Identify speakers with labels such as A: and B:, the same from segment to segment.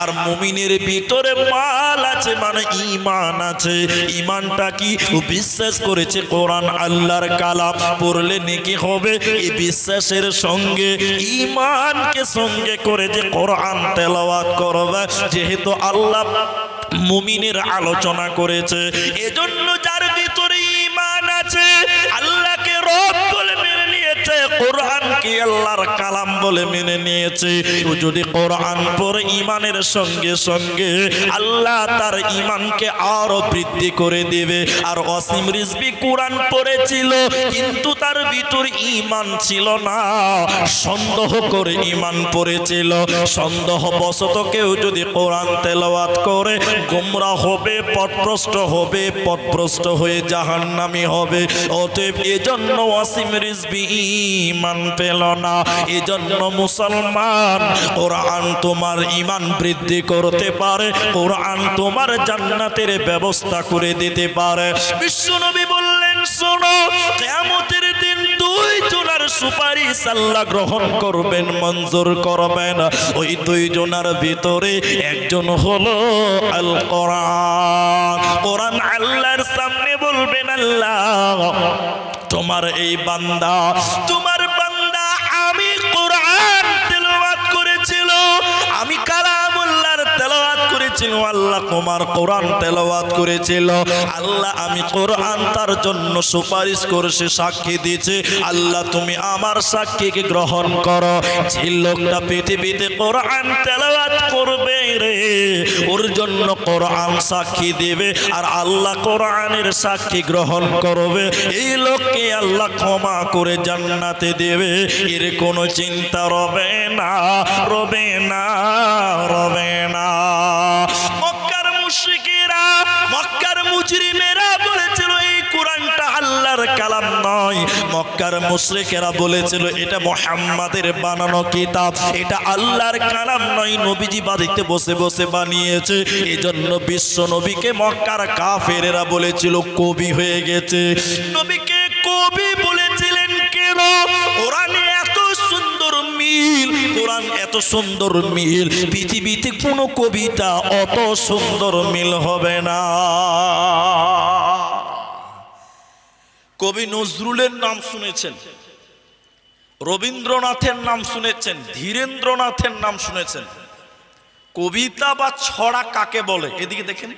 A: আর মুমিনের ভিতরে মাল আছে মানে ইমান আছে। ইমানটা কি? বিশ্বাস করেছে কোরআন আল্লাহর কালাম পড়লে নেকি হবে? এই বিশ্বাসের সঙ্গে ইমানকে সঙ্গে করে যে কোরআন তেলাওয়াত করবে, যেহেতু আল্লাহ মুমিনের আলোচনা করেছে। এজন্য যার কোরআনকে আল্লাহর কালাম বলে মেনে নিয়েছে? ও যদি কোরআন পড়ে ইমানের সঙ্গে সঙ্গে আল্লাহ তার ইমানকে আরও বৃদ্ধি করে দেবে। আর অসীম রিজবি কোরআন পড়েছিল, কিন্তু তার ভিতর ইমান ছিল না। সন্দেহ করে ইমান পড়েছিল। সন্দেহ বশত কেউ যদি কোরআন তেলাওয়াত করে গোমরা হবে পথভ্রষ্ট হবে, পথভ্রষ্ট হয়ে জাহান্নামী হবে। অতএব এজন্য অসীম রিজবি ইমান পেল না। এজন্য মুসলমান, কোরআন তোমার ইমান বৃদ্ধি করতে পারে, কোরআন তোমার জান্নাতের ব্যবস্থা করে দিতে পারে। বিশ্বনবী বললেন, শোনো কেমতের দিন দুই জোনার সুপারিশ আল্লাহ গ্রহণ করবেন, মঞ্জুর করবেন। ওই দুই জোনার ভিতরে একজন হলো আল কোরআন কোরআন আল্লাহর সামনে বলবেন, আল্লাহ, তোমার এই বান্দা, তোমার করেছিল, আল্লাহ তোমার কোরআন তেলাওয়াত করেছিল। আল্লাহ, আমি কোরআন তার জন্য সুপারিশ করেছে, সাক্ষী দিয়েছে। আল্লাহ, তুমি আমার সাক্ষীকে গ্রহণ করো। যে লোকটা পৃথিবীতে কোরআন তেলাওয়াত করবে রে, ওর জন্য কোরআন সাক্ষী দেবে আর আল্লাহ কোরআনের সাক্ষী গ্রহণ করবে। এই লোককে আল্লাহ ক্ষমা করে জান্নাতে দেবে। এর কোনো চিন্তা রবে না রবে না রবে না। মক্কার মুশরিকেরা, মক্কার মুজরিমেরা বলেছিল, এই কোরআনটা আল্লাহর কালাম নয়। মক্কার মুশরিকেরা বলেছিল, এটা মোহাম্মদের বানানো কিতাব। এটা আল্লাহর কালাম নয়। নবীজি বাড়িতে বসে বসে বানিয়েছে। এজন্য বিশ্ব নবীকে মক্কার কাফেরেরা বলেছিল, কবি হয়ে গেছে। নবীকে কবি বলেছিলেন কেন? কোরআনে কোরআন এত সুন্দর মিল, পৃথিবীতে কোনো কবিতা অত সুন্দর মিল হবে না। কবি নজরুলের নাম শুনেছেন, রবীন্দ্রনাথের নাম শুনেছেন, ধীরেন্দ্রনাথের নাম শুনেছেন। কবিতা বা ছড়া কাকে বলে? এদিকে দেখেন।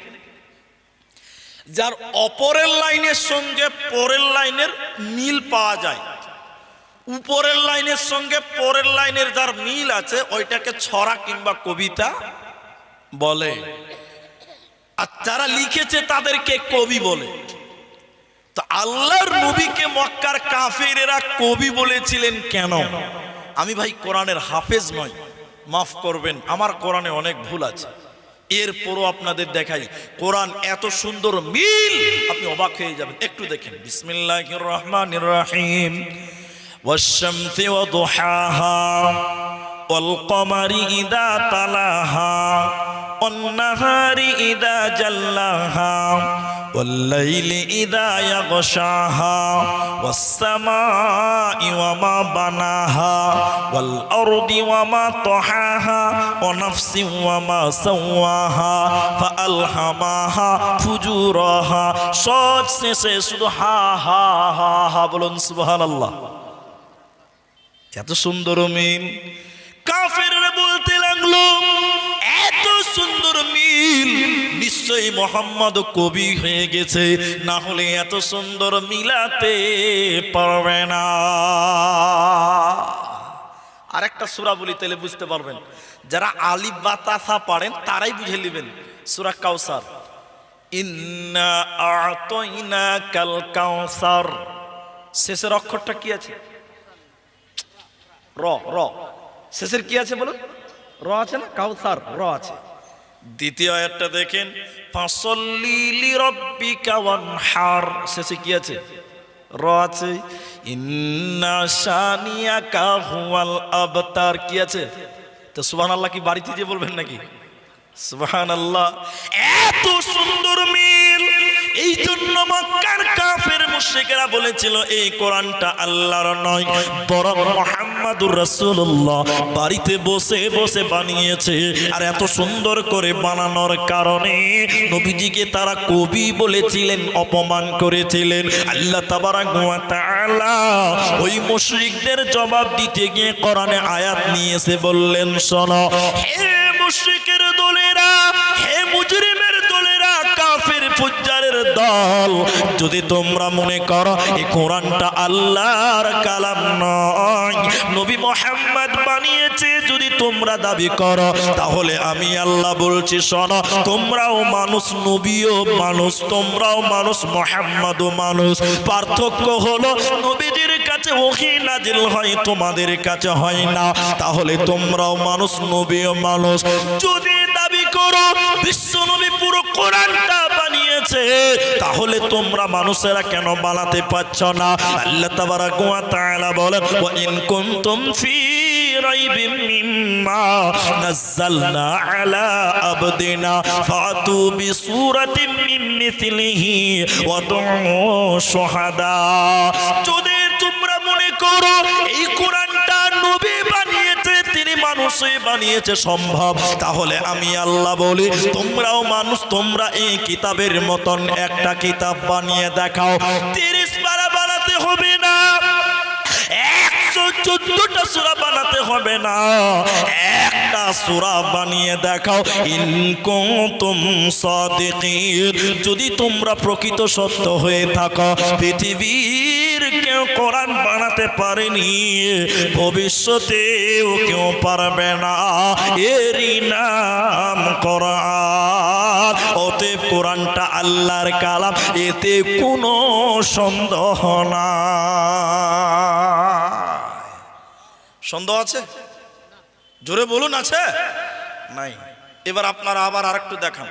A: যার অপরের লাইনের সঙ্গে পরের লাইনের মিল পাওয়া যায়। উপরের লাইনের সঙ্গে পরের লাইনের যার মিল আছে, ওইটাকে ছড়া কিংবা কবিতা বলে। আর যারা লিখেছে তাদেরকে কবি বলে। তো আল্লাহর নবীকে মক্কার কাফেরেরা কবি বলেছিলেন কেন? আমি ভাই কোরআনের হাফেজ নয় মাফ করবেন, আমার কোরআনে অনেক ভুল আছে। এরপরও আপনাদের দেখাই, কোরআন এত সুন্দর মিল, আপনি অবাক হয়ে যাবেন। একটু দেখেন, বিসমিল্লাহির রহমান রহিম। والشمس وضحاها والقمر إذا طلاها والنهار إذا جلاها والليل إذا يغشاها والسماء وما بناها والأرض وما طحاها ونفس وما سواها فألهمها فجورها شوت سيسدها بلون سبحان الله. এত সুন্দর মিল। কাফেররা বলতে লাগল, এত সুন্দর মিল, নিশ্চয়ই মোহাম্মদ কবি হয়ে গেছে, না হলে এত সুন্দর মিলাতে পারবে না। আরেকটা সুরা বলি, তাহলে বুঝতে পারবেন। যারা আলিফ বাতাসা পারেন, তারাই বুঝে নেবেন সুরা কাউসার ইন্না আতইনা কাল কাউসার শেষের অক্ষরটা কি আছে? র র। শেষের কি আছে বলুন? র আছে না? কাউসার, র আছে। দ্বিতীয় আয়াতটা দেখেন শেষে কি আছে? র আছে, ইন্না কি আছে? তো কি বাড়িতে বলবেন নাকি? এত সুন্দর মিল এই জন্য মক্কার মুশরিকেরা বলেছিল, এই কোরআনটা আল্লাহর নয়, বরং মোহাম্মদুর রাসূলুল্লাহ। বাড়িতে বসে বসে বানিয়েছে, আর এত সুন্দর করে বানানোর কারণে নবীজিকে তারা কবি বলেছিলেন, অপমান করেছিলেন। আল্লাহ তাবারাক ওয়া তাআলা ওই মুশরিকদের জবাব দিতে গিয়ে কোরআনে আয়াত নিয়ে এসে বললেন, শোনো, হে দল যদি তোমরা মনে করো এই কোরআনটা আল্লাহর কালাম নয়, নবী মোহাম্মদ বানিয়েছে, যদি তোমরা দাবি করো, তাহলে আমি আল্লাহ বলছি, শোনো, তোমরাও মানুষ, নবীও মানুষ, তোমরাও মানুষ, মোহাম্মদও মানুষ। পার্থক্য হলো, নবীজির কাছে ওহি নাজিল হয়, তোমাদের কাছে হয় না। তাহলে তোমরাও মানুষ, নবীও মানুষ। যদি দাবি করো, বিশ্ব নবী পুরো কোরআনটা বানিয়েছে তাহলে তোমরা মানুষেরা কেন বানাতে পারছ না? আল্লাহ তাবারাক ওয়া তাআলা বলেন, ওয়া ইন কুনতুম ফি রাইবিম মিম্মা নাযালনা আলা আবদিনা ফাতু বিসূরাতিন মিন মিথলিহি ওয়া দুউ শুহাদা। যদি তোমরা মনে করো, এই তিনি মানুষই বানিয়েছে সম্ভব। তাহলে আমি আল্লাহ বলি, তোমরাও মানুষ, তোমরা এই কিতাবের মতন একটা কিতাব বানিয়ে দেখাও। তিরিশ পারা বানাতে হবে। চোদ্দটা সুরা বানাতে হবে না। একটা সুরা বানিয়ে দেখাও ইনকুম সাদিকিন। যদি তোমরা প্রকৃত সত্য হয়ে থাকো, পৃথিবীর কেউ কোরআন বানাতে পারেনি, ভবিষ্যতেও কেউ পারবে না। এরই নাম কোরআন। অতএব কোরআনটা আল্লাহর কালাম, এতে কোনো সন্দেহ না সন্দেহ আছে? জোরে বলুন, আছে? নাই। এবার আপনারা আবার আরেকটু দেখান।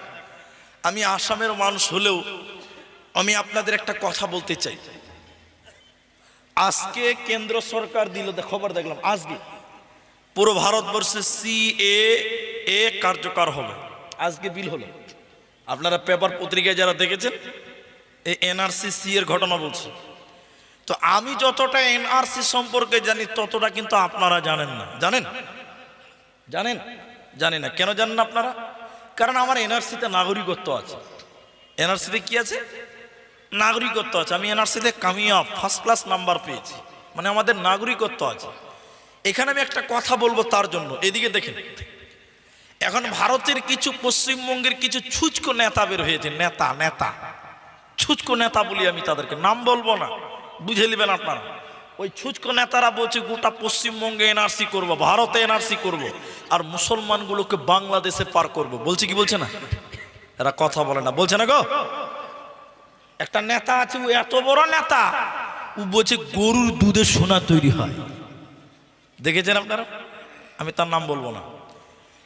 A: আমি আসামের মানুষ হলেও আমি আপনাদের একটা কথা বলতে চাই। আজকে কেন্দ্র সরকার দিল খবর দেখলাম, আজকে। পুরো ভারতবর্ষে সি এ কার্যকর হবে। আজকে বিল হলো। আপনারা পেপার পত্রিকায় যারা দেখেছেন, এই এনআরসি সি এর ঘটনা বলছে। তো আমি যতটা এনআরসি সম্পর্কে জানি, ততটা কিন্তু আপনারা জানেন না। জানেন? জানেন? জানি না। কেন জানেন না আপনারা? কারণ আমার এনআরসিতে নাগরিকত্ব আছে। এনআরসিতে কি আছে? নাগরিকত্ব আছে। আমি এনআরসিতে কামিয়াব ফার্স্ট ক্লাস নাম্বার পেয়েছি। মানে আমাদের নাগরিকত্ব আছে। এখানে আমি একটা কথা বলব তার জন্য। এদিকে দেখেন। এখন ভারতের কিছু পশ্চিমবঙ্গের কিছু ছুচকো নেতা বের হয়েছে। নেতা নেতা। ছুচকো নেতা বলি আমি তাদেরকে। নাম বলব না। বুঝে নেবেন আপনারা। ওই ছুচকো নেতারা বলছে, গোটা পশ্চিমবঙ্গে এনআরসি করব, ভারতে এনআরসি করব, আর মুসলমানগুলোকে বাংলাদেশে পার করব। বলছে কি বলছে না? এরা কথা বলে না। বলছে না গো? একটা নেতা আছে, ও এত বড় নেতা, ও বলছে গরুর দুধে সোনা তৈরি হয়। দেখেছেন আপনারা? আমি তার নাম বলব না।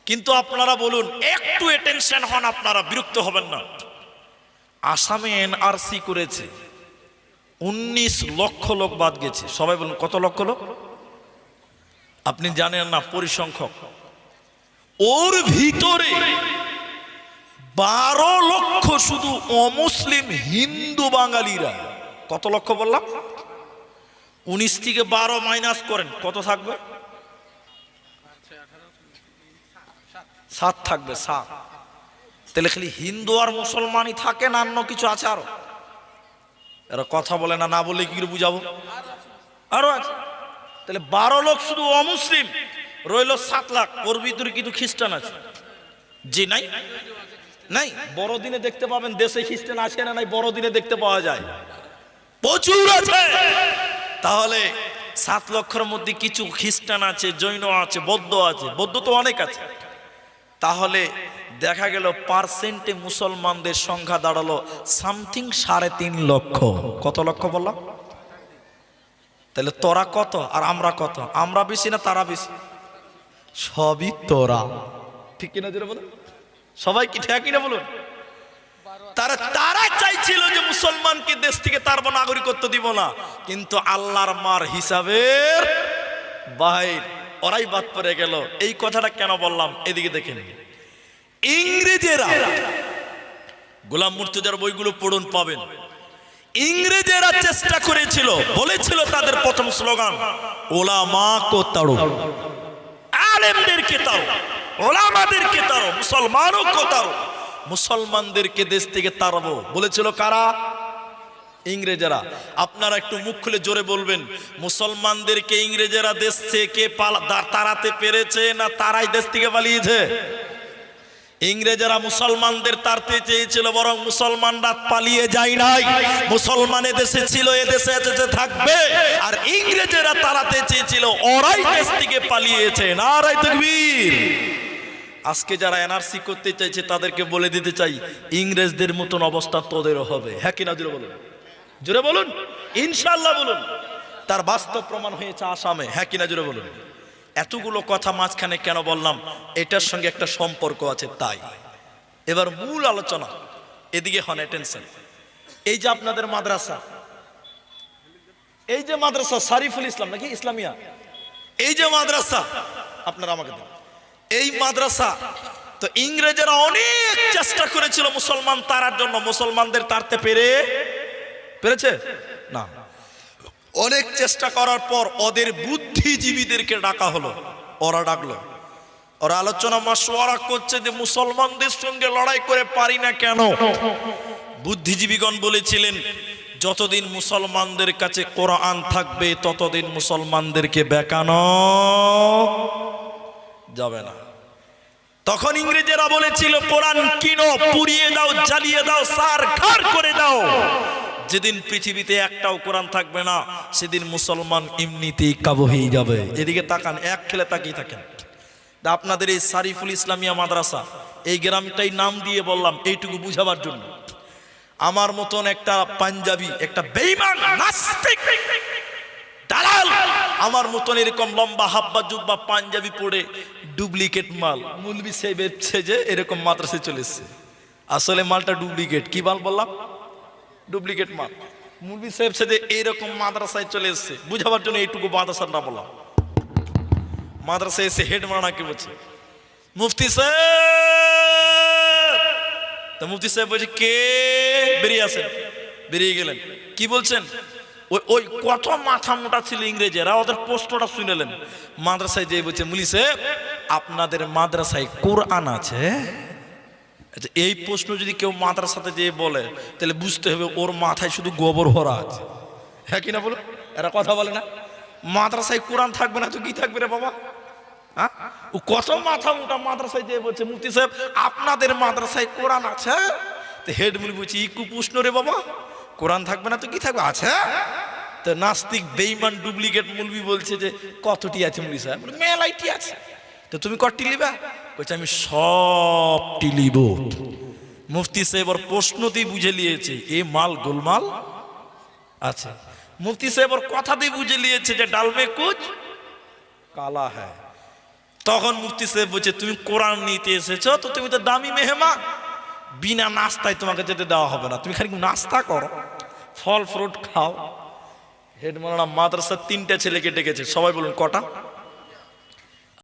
A: কিন্তু আপনারা বলুন, একটু অ্যাটেনশন হন আপনারা, বিরক্ত হবেন না। আসামে এনআরসি করেছে। উনিশ লক্ষ লোক বাদ গেছে। সবাই বলুন, কত লক্ষ লোক? আপনি জানেন না, পরিসংখ্যক। ওর ভিতরে বারো লক্ষ শুধু অমুসলিম হিন্দু বাঙালিরা। কত লক্ষ বললাম? উনিশ থেকে বারো মাইনাস করেন, কত থাকবে? সাত থাকবে, সাত। তাহলে খালি হিন্দু আর মুসলমানই থাকে না, অন্য কিছু আছে আরও? এরা কথা বলে না না বলে কি বুঝাবো? আরও আছে। তাহলে বারো লোক শুধু অমুসলিম, রইল সাত লাখ। ওর ভিতরে কিন্তু খ্রিস্টান আছে। জি, নাই? নাই? বড়দিনে দেখতে পাবেন দেশে খ্রিস্টান আছে না নাই, বড়দিনে দেখতে পাওয়া যায়। প্রচুর আছে! তাহলে সাত লক্ষের মধ্যে কিছু খ্রিস্টান আছে, জৈন আছে, বৌদ্ধ আছে। বৌদ্ধ তো অনেক আছে। তাহলে দেখা গেল পার্সেন্টে মুসলমানদের সংখ্যা দাঁড়াল সামথিং সাড়ে তিন লক্ষ। কত লক্ষ বললাম? তাহলে তোরা কত আর আমরা কত? আমরা বেশি না তারা বেশি? সবই তোরা। ঠিক কিনা যেটা বলুন? সবাই কি ঠিক কিনা বলুন? তারা তারা চাইছিল যে মুসলমানকে দেশ থেকে তার নাগরিকত্ব দিব না। কিন্তু আল্লাহর মার হিসাবের বাইর ওরাই বাদ পড়ে গেল। এই কথাটা কেন বললাম? এদিকে দেখেন। ইংরেজেরা গোলাম মুর্তুজার বইগুলো পড়ুন, পাবেন। ইংরেজেরা চেষ্টা করেছিল, বলেছিল তাদের প্রথম স্লোগান ওলা ওলামা কো তাড়ো। আলেমদেরকে তাড়ো, ওলামাদেরকে তাড়ো, মুসলমানও কো তাড়ো। মুসলমানদেরকে দেশ থেকে তাড়াবো। বলেছিল কারা? ইংরেজেরা, আপনারা একটু মুখ খুলে জোরে বলবেন, মুসলমানদেরকে ইংরেজেরা দেশ থেকে তাড়াতে পেরেছে না তারাই দেশ থেকে পালিয়েছে? ইংরেজেরা মুসলমানদের তাড়তে চেয়েছিল, বরং মুসলমানরা পালিয়ে যায় নাই। মুসলমান দেশে ছিল, এ দেশে এসেছে, থাকবে। আর ইংরেজেরা তাড়াতে চেয়েছিল, ওরাই দেশ থেকে পালিয়েছে। নারাই তকবীর। আজকে যারা এনআরসি করতে চাইছে, তাদেরকে বলে দিতে চাই, ইংরেজদের মতন অবস্থা তোদেরও হবে। হ্যাঁ কিনা জোরে বলুন। জোরে বলুন ইনশাল্লাহ বলুন। তার বাস্তব প্রমাণ হয়েছে আসামে। হ্যাঁ কিনা জোরে বলুন। এতগুলো কথা মাঝখানে কেন বললাম? এটার সঙ্গে একটা সম্পর্ক আছে তাই। এবার মূল আলোচনা, এদিকে হন অ্যাটেনশন এই যে আপনাদের মাদ্রাসা, এই যে মাদ্রাসা, সারিফুল ইসলাম নাকি ইসলামিয়া? এই যে মাদ্রাসা, আপনারা আমাকে দেন। এই মাদ্রাসা, তো ইংরেজেরা অনেক চেষ্টা করেছিল মুসলমান তারার জন্য। মুসলমানদের তারতে পেরে পেরেছে? না। অনেক চেষ্টা করার পর ওদের বুদ্ধিজীবীদেরকে ডাকা হলো। ওরা ডাকলো। ওরা আলোচনা মাসোয়ারা করছে যে মুসলমানদের সঙ্গে লড়াই করে পারি না কেন? বুদ্ধিজীবীগণ বলেছিলেন, যতদিন মুসলমানদের কাছে কোরআন থাকবে, ততদিন মুসলমানদেরকে বেকানো যাবে না। তখন ইংরেজেরা বলেছিল, কোরআন কিনো, পুড়িয়ে দাও, জ্বালিয়ে দাও, সার খার করে দাও। যেদিন পৃথিবীতে একটাও কোরআন থাকবে না, সেদিন মুসলমান এমনিতেই কাবু হয়ে যাবে। এদিকে তাকান, এক খেলে তাকিয়ে থাকেন। আপনাদের এই সারিফুল ইসলামিয়া মাদ্রাসা, এই গ্রামটাই নাম দিয়ে বললাম, এইটুকু বুঝাবার জন্য। আমার মতন একটা পাঞ্জাবি, একটা বেইমান আমার মতন এরকম লম্বা হাব্বা জুব্বা পাঞ্জাবি পরে ডুপ্লিকেট মাল। মুলবি যে এরকম মাদ্রাসায় চলে এসছে। আসলে মালটা ডুপ্লিকেট, কি মাল বললাম? ডুপ্লিকেট মাল মুলবি সাহেব সে যে এইরকম মাদ্রাসায় চলে এসছে। বুঝাবার জন্য এইটুকু মাদ্রাসার না বললাম মাদ্রাসায় এসে হেড মারানাকে বলছে? মুফতি সাহেব! মুফতি সাহেব বলছে, কে? বেরিয়ে আসেন। বেরিয়ে গেলেন। কি বলছেন? ওই ওই কত মাথা মোটা ছিল ইংরেজেরা, ওদের প্রশ্নটা শুনেলেন। মাদ্রাসায় যেয়ে বলছে, মুলি সাহেব, আপনাদের মাদ্রাসায় কোরআন আছে? আচ্ছা এই প্রশ্ন যদি কেউ মাদ্রাসাতে যেয়ে বলে, তাহলে বুঝতে হবে ওর মাথায় শুধু গোবর ভরা আছে। হ্যাঁ কিনা বলো এরা কথা বলে না। মাদ্রাসায় কোরআন থাকবে না তো কি থাকবে রে বাবা? হ্যাঁ? ও কত মাথা মোটা মাদ্রাসায় যেয়ে বলছে, মুফতি সাহেব, আপনাদের মাদ্রাসায় কোরআন আছে? তো হেড মুলি বলছি, ইকু প্রশ্ন রে বাবা, কোরআন থাকবে না তো কি থাকবে? আছে। তো নাস্তিক বেইমান ডুপ্লিকেট মুলবি বলছে যে, কতটি আছে মুলি সাহেব? মেলাইটি আছে। তো তুমি কটি লিবা? বলছে আমি সবটি লিব। মুফতি সাহেব ওর প্রশ্নতেই বুঝে নিয়েছে, এ মাল গোলমাল আছে মুফতি সাহেব ওর কথাতেই বুঝে নিয়েছে যে ডালমে কুচ কালা হ্যায়। তখন মুফতি সাহেব বলছে, তুমি কোরআন নিতে এসেছ, তো তুমি তো দামি মেহমান। বিনা নাস্তায় তোমাকে যেতে দেওয়া হবে না। তুমি খালি নাস্তা করো, ফল, ফ্রুট খাও। হেড মালানা মাদ্রাসার তিনটা ছেলেকে ডেকেছে। সবাই বলুন, কটা?